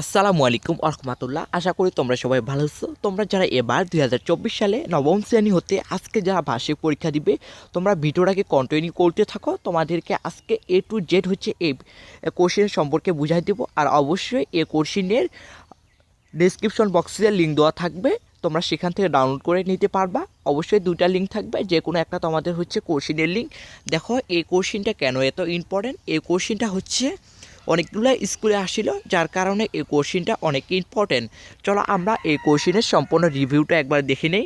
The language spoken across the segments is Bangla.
আসসালামু আলাইকুম আরহামাতুল্লাহ। আশা করি তোমরা সবাই ভালো আছো। তোমরা যারা এবার দু হাজার চব্বিশ সালে নবম শ্রেণি হতে আজকে যারা বার্ষিক পরীক্ষা দিবে, তোমরা ভিডিওটাকে কন্টিনিউ করতে থাকো। তোমাদেরকে আজকে এ টু জেড হচ্ছে এই কোশ্চেন সম্পর্কে বুঝাই দেবো। আর অবশ্যই এ কোশ্চেনের ডিসক্রিপশন বক্সে লিঙ্ক দেওয়া থাকবে। তোমরা সেখান থেকে ডাউনলোড করে নিতে পারবা। অবশ্যই দুইটা লিঙ্ক থাকবে। যে কোনো একটা তোমাদের হচ্ছে কোশ্চিনের লিঙ্ক দেখো, এই কোশ্চিনটা কেন এত ইম্পর্টেন্ট এই কোশ্চিনটা হচ্ছে অনেকগুলো স্কুলে আসছিল যার কারণে এই কোশ্চিনটা অনেক ইম্পর্টেন্ট চলো আমরা এই কোশ্চিনের সম্পূর্ণ রিভিউটা একবার দেখে নেই।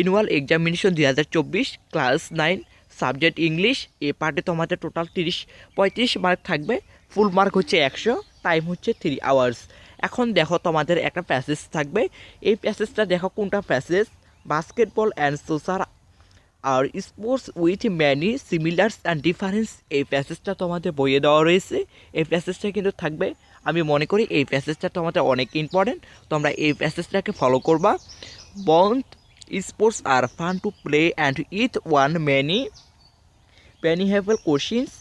ইনুয়াল এক্সামিনেশন দুই হাজার চব্বিশ class nine subject English A পার্টে তোমাদের টোটাল তিরিশ, পঁয়ত্রিশ মার্ক থাকবে। ফুল মার্ক হচ্ছে একশো টাইম হচ্ছে থ্রি আওয়ার্স এখন দেখো তোমাদের একটা প্যাসেজ থাকবে। এই প্যাসেজটা দেখো কোনটা passage basketball and soccer R sports with many similars and difference এই প্যাসেজটা তোমাদের বইয়ে দেওয়া রয়েছে। এই প্যাসেজটা কিন্তু থাকবে। আমি মনে করি এই প্যাসেজটা তোমাদের অনেক ইম্পর্টেন্ট তোমরা এই প্যাসেজটাকে ফলো করবা। Both sports are fun to play and each one many পেনিহেবল questions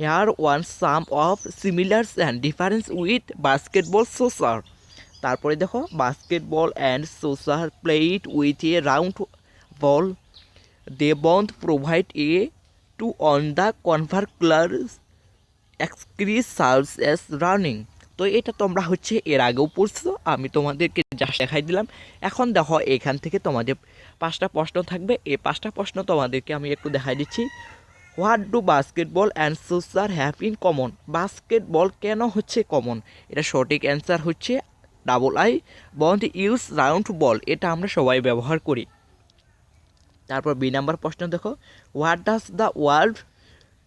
here one some of similars and difference with basketball soccer তারপরে দেখো basketball and soccer played with a round ball both provide a to on the cardiovascular exercise serves as running তো এটা তোমরা হচ্ছে এর আগেও পড়ছো, আমি তোমাদেরকে যা দেখাই দিলাম। এখন দেখো, এখান থেকে তোমাদের পাঁচটা প্রশ্ন থাকবে। এই পাঁচটা প্রশ্ন তোমাদেরকে আমি একটু দেখাই দিচ্ছি। What do basketball and soccer have in common basketball কেন হচ্ছে কমন এটা সঠিক অ্যান্সার হচ্ছে double I both use round ball এটা আমরা সবাই ব্যবহার করি। তারপর বি নাম্বার প্রশ্ন দেখো। What does the world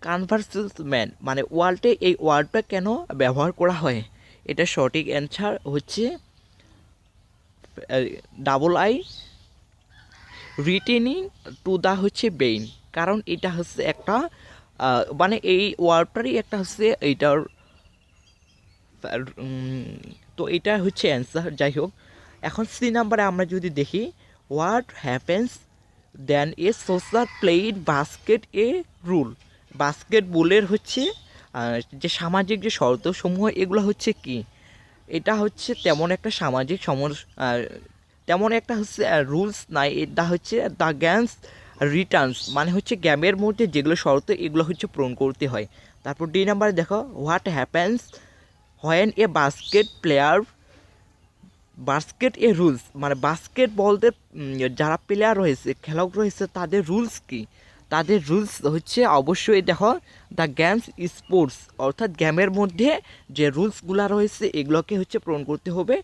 converses mean মানে ওয়ার্ল্ডে এই ওয়ার্ডটা কেন ব্যবহার করা হয়? এটা সঠিক অ্যান্সার হচ্ছে double I relating to the হচ্ছে বেইন কারণ এটা হচ্ছে একটা মানে এই ওয়ার্ডটারই একটা হচ্ছে এইটার তো এটা হচ্ছে অ্যান্সার যাই হোক। এখন সি নাম্বারে আমরা যদি দেখি what happens then a soccer player basket a rule. Basket বলের হচ্ছে যে সামাজিক যে শর্তসমূহ এগুলো হচ্ছে কি? এটা হচ্ছে তেমন একটা সামাজিক আহ, তেমন একটা হচ্ছে রুলস নাই এটা হচ্ছে দ্য গ্যান্স রিটার্নস মানে হচ্ছে গ্যামের মধ্যে যেগুলো শর্ত এগুলো হচ্ছে পূরণ করতে হয়। তারপর ডি নাম্বারে দেখো what happens when a basket player basket a rules মানে বাস্কেট বলদের যারা প্লেয়ার রয়েছে, খেলোয়াড় রয়েছে, তাদের রুলস কি? তাদের রুলস হচ্ছে অবশ্যই দেখো দ্য গেমস স্পোর্টস অর্থাৎ গেমের মধ্যে যে রুলসগুলো রয়েছে, এগুলোকে হচ্ছে পূরণ করতে হবে।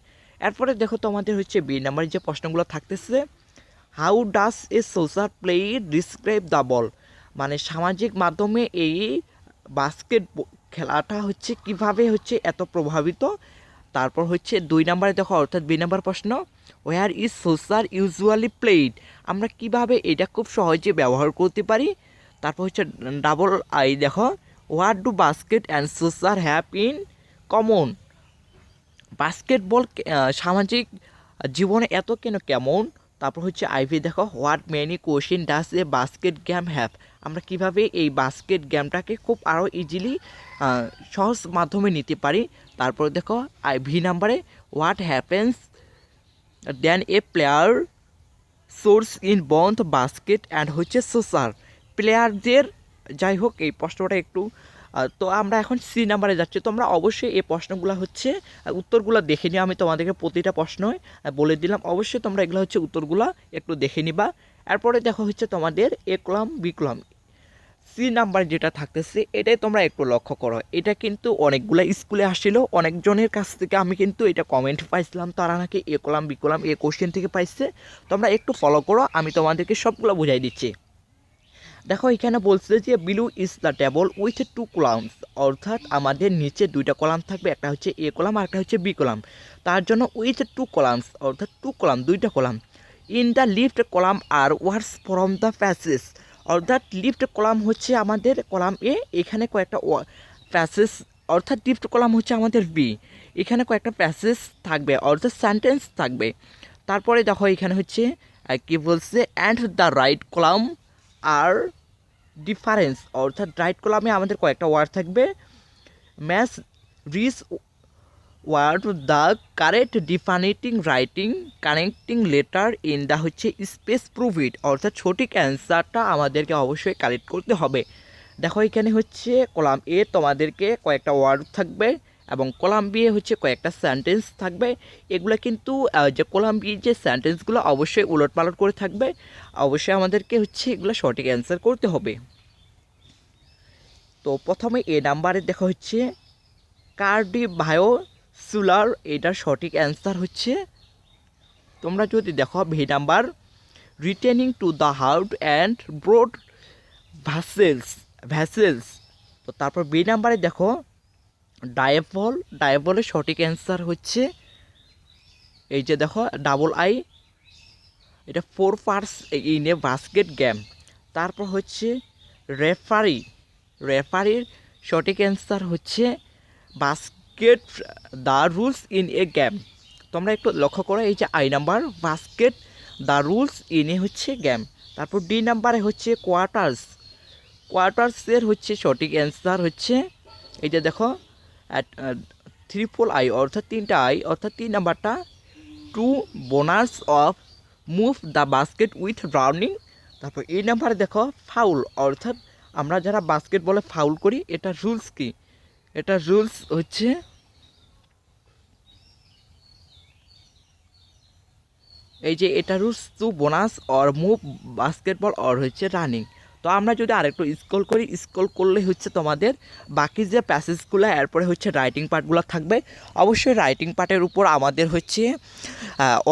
এরপরে দেখো তোমাদের হচ্ছে বি নাম্বারের যে প্রশ্নগুলো থাকতেছে how does a soccer player describe the ball মানে সামাজিক মাধ্যমে এই বাস্কেট খেলাটা হচ্ছে কীভাবে হচ্ছে এত প্রভাবিত? তারপর হচ্ছে দুই নাম্বারে দেখো, অর্থাৎ বি নাম্বার প্রশ্ন where is soccer usually played আমরা কীভাবে এটা খুব সহজে ব্যবহার করতে পারি? তারপর হচ্ছে ডাবল আই দেখো what do basket and soccer have in common basketball সামাজিক জীবনে এত কেন কেমন? তারপর হচ্ছে আইভি দেখো what many question does a basket game have আমরা কীভাবে এই বাস্কেট গেমটাকে খুব আরও ইজিলি সহজ মাধ্যমে নিতে পারি। তারপর দেখো আই ভি নাম্বারে what happens then a player scores in both basket and হচ্ছে সোসার প্লেয়ারদের যাই হোক এই প্রশ্নটা একটু তো আমরা এখন সি নাম্বারে যাচ্ছি। তোমরা অবশ্যই এই প্রশ্নগুলো হচ্ছে উত্তরগুলো দেখে নিও। আমি তোমাদেরকে প্রতিটা প্রশ্নই আহ, বলে দিলাম। অবশ্যই তোমরা এগুলো হচ্ছে উত্তরগুলো একটু দেখে নিবা। এরপরে দেখো হচ্ছে তোমাদের A column B column C number যেটা থাকতেছে, এটাই তোমরা একটু লক্ষ্য করো। এটা কিন্তু অনেকগুলো স্কুলে আসছিল অনেকজনের কাছ থেকে আমি কিন্তু এটা কমেন্ট পাইছিলাম, তারা নাকি A column, B column, A question থেকে পাইছে। তোমরা একটু ফলো করো, আমি তোমাদেরকে সবগুলো বুঝাই দিচ্ছি। দেখো, এখানে বলছে যে below is the table with two columns অর্থাৎ আমাদের নিচে দুইটা কলাম থাকবে, একটা হচ্ছে এ কলাম আর একটা হচ্ছে বি কলাম। তার জন্য উইথ টু কলামস অর্থাৎ টু কলাম, দুইটা column. In the left column are words from the passage অর্থাৎ লিফট কলাম হচ্ছে আমাদের কলাম এ, এখানে কয়েকটা প্যাসেজ অর্থাৎ লিফট কলাম হচ্ছে আমাদের বি। এখানে কয়েকটা প্যাসেজ থাকবে, অর্থাৎ সেন্টেন্স থাকবে। তারপরে দেখো এখানে হচ্ছে কি বলছে and the right column are difference অর্থাৎ রাইট কলামে আমাদের কয়েকটা ওয়ার্ড থাকবে। Match each word the correct definition writing connecting letter in the হচ্ছে স্পেস প্রুভিড অর্থাৎ সঠিক অ্যান্সারটা আমাদেরকে অবশ্যই কালেক্ট করতে হবে। দেখো এখানে হচ্ছে কলাম এ তোমাদেরকে কয়েকটা ওয়ার্ড থাকবে এবং কলাম বি হচ্ছে কয়েকটা সেন্টেন্স থাকবে। এগুলো কিন্তু যে কলাম বি যে সেন্টেন্সগুলো অবশ্যই উলট পালট করে থাকবে। অবশ্যই আমাদেরকে হচ্ছে এগুলো সঠিক অ্যান্সার করতে হবে। তো প্রথমে এ নাম্বারে দেখা হচ্ছে কার্ডি ভায়ো সুলার এটার সঠিক অ্যান্সার হচ্ছে, তোমরা যদি দেখো V number relating to the heart and blood vessels vessels তো তারপর বি নাম্বারে দেখো ডায়াবল ডায়াবলের সঠিক অ্যান্সার হচ্ছে, এই যে দেখো ডাবল আই এটা fouls in a basket game তারপর হচ্ছে রেফারি রেফারির সঠিক অ্যান্সার হচ্ছে basket the rules in a game তোমরা একটু লক্ষ্য করো, এই যে I number basket the rules in a হচ্ছে গেম তারপর ডি নাম্বারে হচ্ছে কোয়ার্টার্স কোয়ার্টার্সের হচ্ছে সঠিক অ্যান্সার হচ্ছে, এই যে দেখো থ্রিপল আই অর্থাৎ তিনটা আই অর্থাৎ তিন নাম্বারটা to bounce of move the basket with rounding তারপর এই নাম্বারে দেখো ফাউল অর্থাৎ আমরা যারা বাস্কেট বলে ফাউল করি, এটা রুলস কি? এটা রুলস হচ্ছে এই যে এটা rules to bounce, or move, basketball, or হচ্ছে রানিং। তো আমরা যদি আরেকটু স্ক্রল করি স্ক্রল করলে হচ্ছে তোমাদের বাকি যে প্যাসেজগুলো এরপরে হচ্ছে রাইটিং পার্টগুলো থাকবে। অবশ্যই রাইটিং পার্টের উপর আমাদের হচ্ছে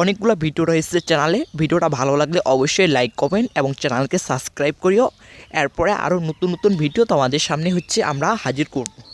অনেকগুলো ভিডিও রয়েছে চ্যানেলে ভিডিওটা ভালো লাগলে অবশ্যই লাইক কমেন্ট এবং চ্যানেলকে সাবস্ক্রাইব করিও। এরপরে আরও নতুন নতুন ভিডিও তোমাদের সামনে হচ্ছে আমরা হাজির করব।